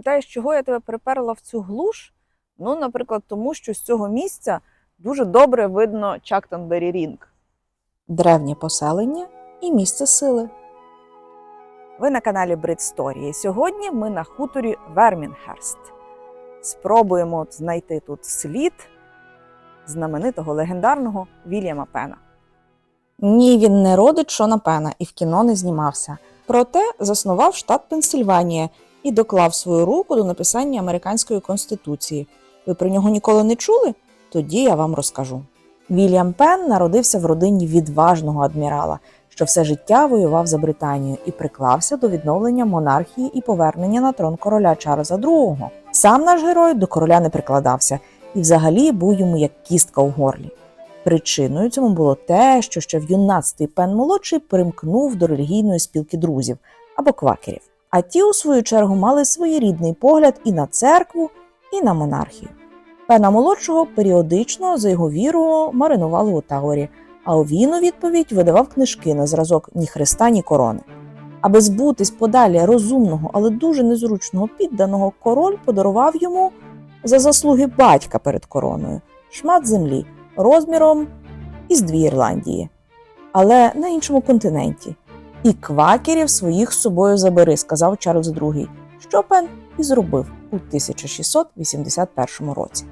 Питаєш, чого я тебе приперла в цю глуш? Ну, наприклад, тому що з цього місця дуже добре видно Чактонбері Рінг. древнє поселення і місце сили. Ви на каналі Бритсторії. Сьогодні ми на хуторі Вермінхерст. Спробуємо знайти тут слід знаменитого легендарного Вільяма Пена. Ні, він не родич Шона Пена і в кіно не знімався. Проте заснував штат Пенсильванія і доклав свою руку до написання американської конституції. Ви про нього ніколи не чули? Тоді я вам розкажу. Вільям Пен народився в родині відважного адмірала, що все життя воював за Британію і приклався до відновлення монархії і повернення на трон короля Чарльза II. Сам наш герой до короля не прикладався і взагалі був йому як кістка у горлі. Причиною цьому було те, що ще в юнацтві Пен молодший примкнув до релігійної спілки друзів або квакерів. А ті, у свою чергу, мали своєрідний погляд і на церкву, і на монархію. Пена молодшого періодично за його віру маринували у таорі, а він у відповідь видавав книжки на зразок ні хреста, ні корони. Аби збутись подалі розумного, але дуже незручного підданого, король подарував йому за заслуги батька перед короною шмат землі розміром із дві Ірландії, але на іншому континенті. І квакерів своїх з собою забери, сказав Чарльз II, що Пен і зробив у 1681 році.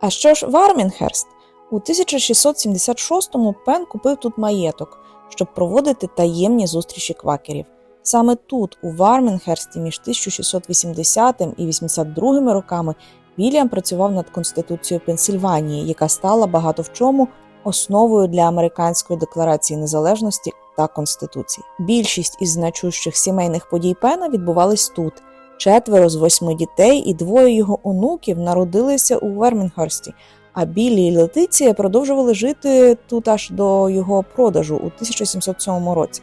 А що ж Вармінгерст? У 1676-му Пен купив тут маєток, щоб проводити таємні зустрічі квакерів. Саме тут, у Вармінгерсті, між 1680 і 82 роками Вільям працював над Конституцією Пенсильванії, яка стала багато в чому основою для американської декларації незалежності та конституції. Більшість із значущих сімейних подій Пена відбувались тут. Четверо з восьми дітей і двоє його онуків народилися у Вермінгерсті, а Біллі і Летиція продовжували жити тут аж до його продажу у 1707 році.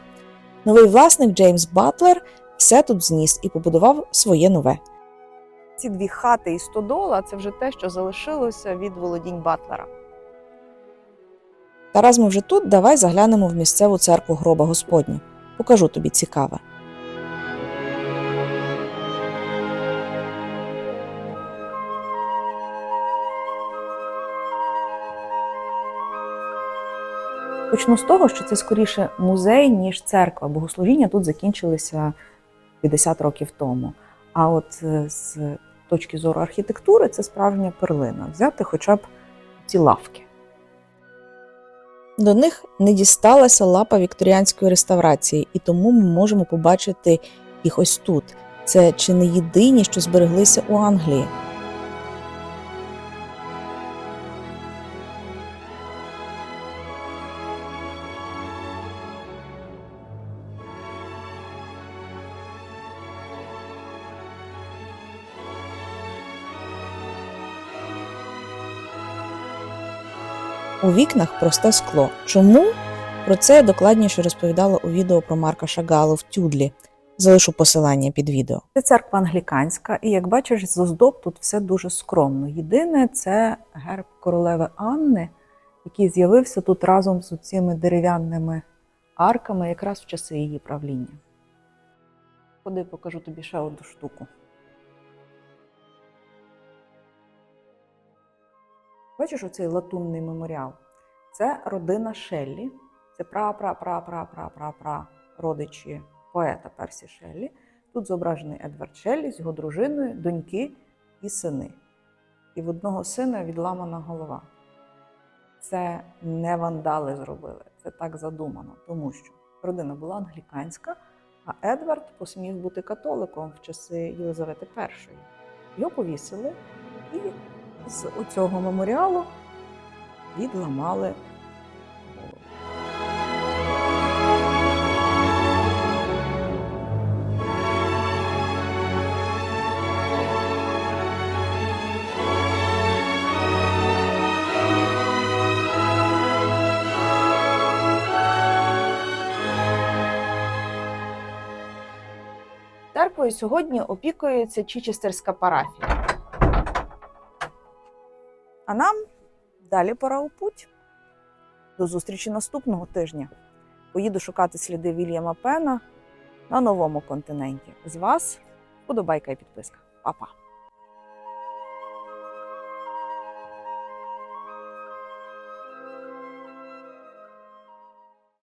Новий власник Джеймс Батлер все тут зніс і побудував своє нове. Ці дві хати і стодола це вже те, що залишилося від володінь Батлера. Та раз ми вже тут, давай заглянемо в місцеву церкву гроба Господня. Покажу тобі цікаве. Почну з того, що це скоріше музей, ніж церква. Богослужіння тут закінчилися 50 років тому. А от е, з точки зору архітектури це справжня перлина. Взяти хоча б ці лавки. До них не дісталася лапа вікторіанської реставрації, і тому ми можемо побачити їх ось тут. Це чи не єдині, що збереглися у Англії. У вікнах просте скло. Чому? Про це я докладніше розповідала у відео про Марка Шагалу в Тюдлі. Залишу посилання під відео. Це церква англіканська, і як бачиш, з оздоб тут все дуже скромно. Єдине це герб королеви Анни, який з'явився тут разом з цими дерев'яними арками якраз в часи її правління. Ходи, покажу тобі ще одну штуку. Бачиш оцей латунний меморіал? Це родина Шеллі, це пра-пра-пра-пра-пра-пра-пра родичі поета Персі Шеллі. Тут зображений Едвард Шеллі з його дружиною, доньки і сини. І в одного сина відламана голова. Це не вандали зробили, це так задумано, тому що родина була англіканська, а Едвард посмів бути католиком в часи Єлизавети І. Його повісили і з оцього меморіалу відламали. Церквою сьогодні опікується Чічестерська парафія. А нам далі пора у путь. До зустрічі наступного тижня. Поїду шукати сліди Вільяма Пена на новому континенті. З вас вподобайка і підписка. Па-па!